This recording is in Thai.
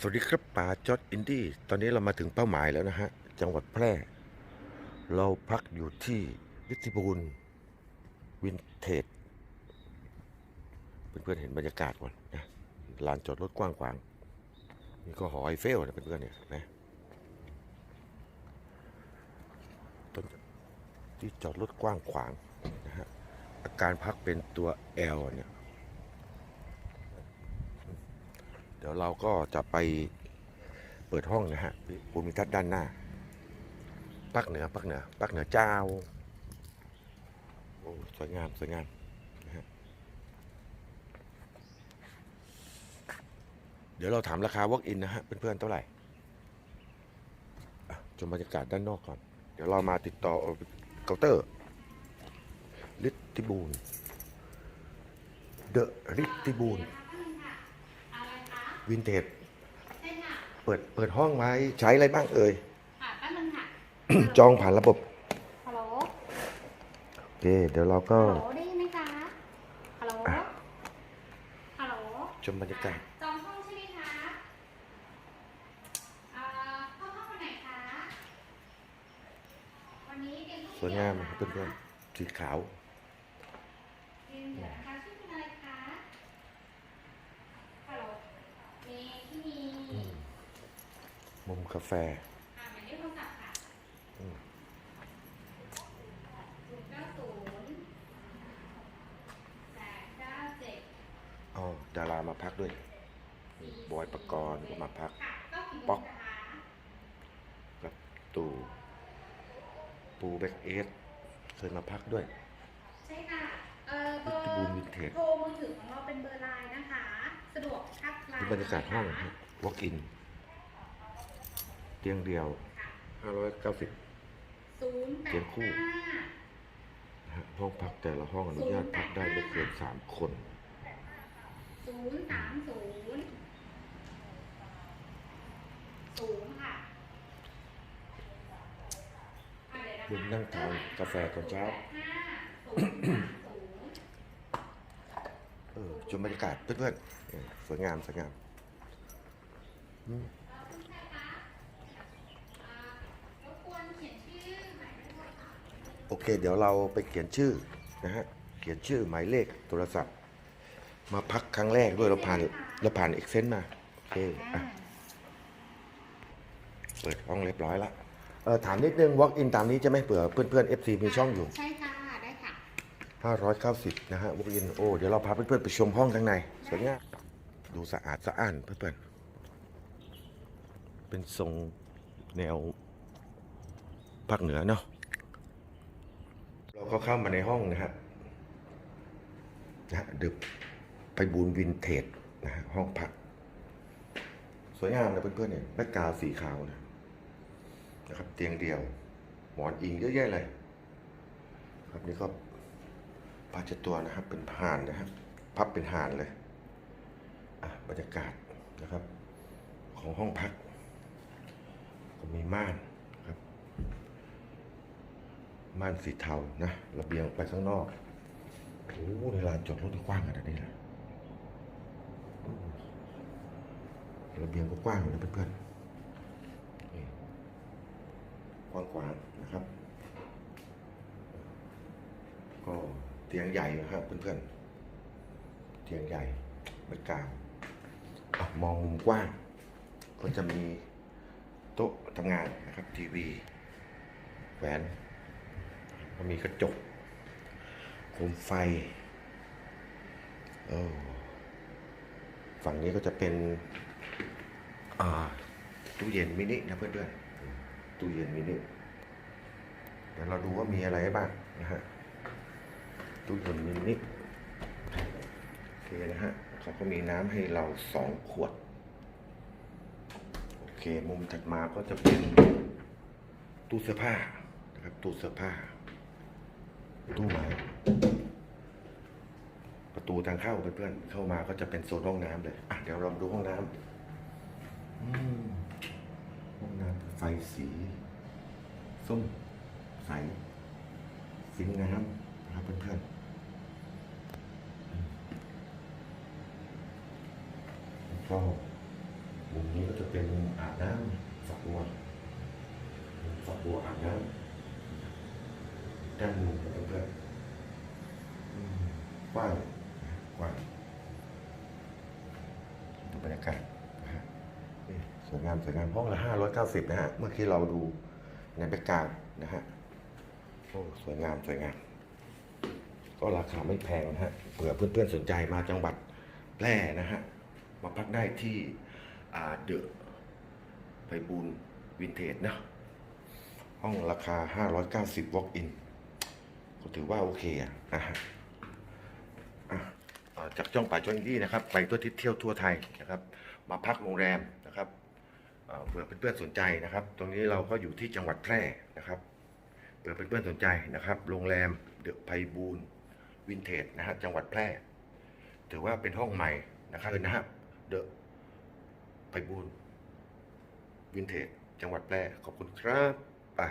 สวัสดีครับป่าจอดอินดี้ ตอนนี้เรามาถึงเป้าหมายแล้วนะฮะ จังหวัดแพร่ เราพักอยู่ที่ลิทธิบูลวินเทจ เพื่อนๆเห็นบรรยากาศก่อนนะลานจอดรถกว้างขวาง นี่ก็หอไอเฟลนะเพื่อนๆเนี่ยนะต้นที่จอดรถกว้างขวางนะฮะ อาการพักเป็นตัว L เนี่ย เดี๋ยวเราก็จะไปเปิดห้องนะฮะภูมิทัศน์ด้านหน้าปักเหนือปักเหนือปักเหนือเจ้าโอ้สวยงามสวยงามนะฮะเดี๋ยวเราถามราคา walk in นะฮะเพื่อนๆเท่าไหร่ชมบรรยากาศด้านนอกก่อน เดี๋ยวเรามาติดต่อเคาน์เตอร์ลิทติบูลเดอะลิทติบูล วินเทจใช่ค่ะเปิดเปิดห้องไว้ใช้อะไรบ้างเอ่ย ค่ะแป๊บนึงค่ะจองผ่านระบบ ฮัลโหลโอเค เดี๋ยวเราก็ฮัลโหลได้ยินไหมคะฮัลโหลอะฮัลโหลชมบรรยากาศจองห้องใช่ไหมคะอ่าเข้าห้องวันไหนคะ วันนี้เรียนห้องสวยงามนะครับเพื่อนๆสีขาว เรียนเดี๋ยวนะคะชื่อคุณอะไรคะ ฮัลโหลเมย์ที่มี มุมกาแฟอ่าหมายเลขโทรศัพท์ค่ะอืมศูนย์เก้าศูนย์แปดเก้าเจ็ดอ๋อดารามาพักด้วยสี่บอยประกรณ์ก็มาพักค่ะก็กี่โมป๊อกงนะคะกับตู่ปูแบ็กเอสเคยมาพักด้วย ใช่ค่ะ เอ่อเบอที่บูร์มวินเทจโทรมือถือของเราเป็นเบอร์ไลน์นะคะ สะดวกทักไลนี่น์บรรยากาศห้องนะฮะ walk in เตียงเดียว 590 ศูนย์แปเตียดงคู่ ห้านะฮะห้องพักแต่ละห้องอนุญาตพักได้ไม่เกิน3คน ศูนย์สามศูนย์ศูนย์ค่ะอะเดี๋ยวนะคะเดินนั่งทานกาแฟตอนเช้า ห้าศูนย์สามศูนย์เออชมบรรยากาศเพื่อนๆเออสวยงามสวยงามอืม แล้วคุณชายคะอ่ารบกวนเขียนชื่อหมายเลขโทรศัพท์ โอเค เดี๋ยวเราไปเขียนชื่อนะฮะเขียนชื่อหมายเลขโทรศัพท์ มาพักครั้งแรกด้วยเราผ่านเราผ่านเอ็กเซนมาโอเคอะเปิดห้องเรียบร้อยละเออถามนิดนึง walk in ตามนี้จะไหม่เผื่อเพื่อนๆ FC มีช่องอยู่ ใช่ค่ะ ได้ค่ะ 590 นะฮะ walk in โอ้เดี๋ยวเราพาเพื่อนๆไปชมห้องข้างในสวยงามดูสะอาดสะอ้านเพื่อนๆเป็นทรงแนวภาคเหนือเนาะ เราก็เข้ามาในห้องนะฮะนะฮะดึกไปบูนวินเทจนะฮะห้องพัก สวยงามนะเพื่อนๆเนี่ยแบ็กาวด์สีขาวนะนะครับ เตียงเดียว หมอนอิงเยอะแยะเลยครับนี่ก็ผ้าเช็ดตัวนะครับ เป็นห่านนะครับ พับเป็นห่านเลยอะบรรยากาศนะครับ ของห้องพัก ก็มีม่าน ม่านสีเทานะระเบียงไปข้างนอกโอ้โหในลานจอดรถกว้างขนาดนี้เลยระเบียงก็กว้างอยู่นะเพื่อนๆกว้างกว้างๆนะครับ ก็เตียงใหญ่นะครับเพื่อนๆเตียงใหญ่ไม่กลางอมองมุมกว้าง ก็จะมีโต๊ะทำงานนะครับทีวีแหวน ก็มีกระจกโคมไฟฝั่งนี้ก็จะเป็นตู้เย็นมินินะเพื่อนๆตู้เย็นมินิเดี๋ยวเราดูว่ามีอะไรบ้างนะฮะตู้เย็นมินิโอเคนะฮะเขาก็มีน้ำให้เราสองขวดโอเคมุมถัดมาก็จะเป็นตู้เสื้อผ้านะครับตู้เสื้อผ้า ตู้ไม้ประตูทางเข้าเพื่อนๆเข้ามาก็จะเป็นโซนห้องน้ำเลยอะเดี๋ยวเราดูห้องน้ำห้องน้ำไฟสีส้มใสสิงน้ำนะครับเพื่อนๆก็มุมนี้ก็จะเป็นอ่างน้ำฝักบัวฝักบัวอ่างน้ำ ด้านมุมเพื่อนกว้างกว้างดูบรรยากาศนะฮะสวยงามสวยงามห้องละห้าร้อยเก้าสิบนะฮะเมื่อกี้เราดูในแบ็กกราวด์นะฮะโอ้สวยงามสวยงาม ก็ราคาไม่แพงนะฮะเผื่อเพื่อนๆสนใจมาจังหวัดแพร่นะฮะมาพักได้ที่อาเดอะไปบูนวินเทจนะห้องราคา 590 walk in ก็ ถือว่าโอเคอะจากจ้องป่าจ้องนี้นะครับ ไปทั่วทิศเที่ยวทั่วไทยนะครับ มาพักโรงแรมนะครับเผื่อเพื่อนๆสนใจนะครับ ตรงนี้เราก็อยู่ที่จังหวัดแพร่นะครับเผื่อเพื่อนๆสนใจนะครับ โรงแรมเดอะไพบูลวินเทจนะฮะจังหวัดแพร่ ถือว่าเป็นห้องใหม่นะครับนะฮะเดอะไพบูลวินเทจจังหวัดแพร่ขอบคุณครับไป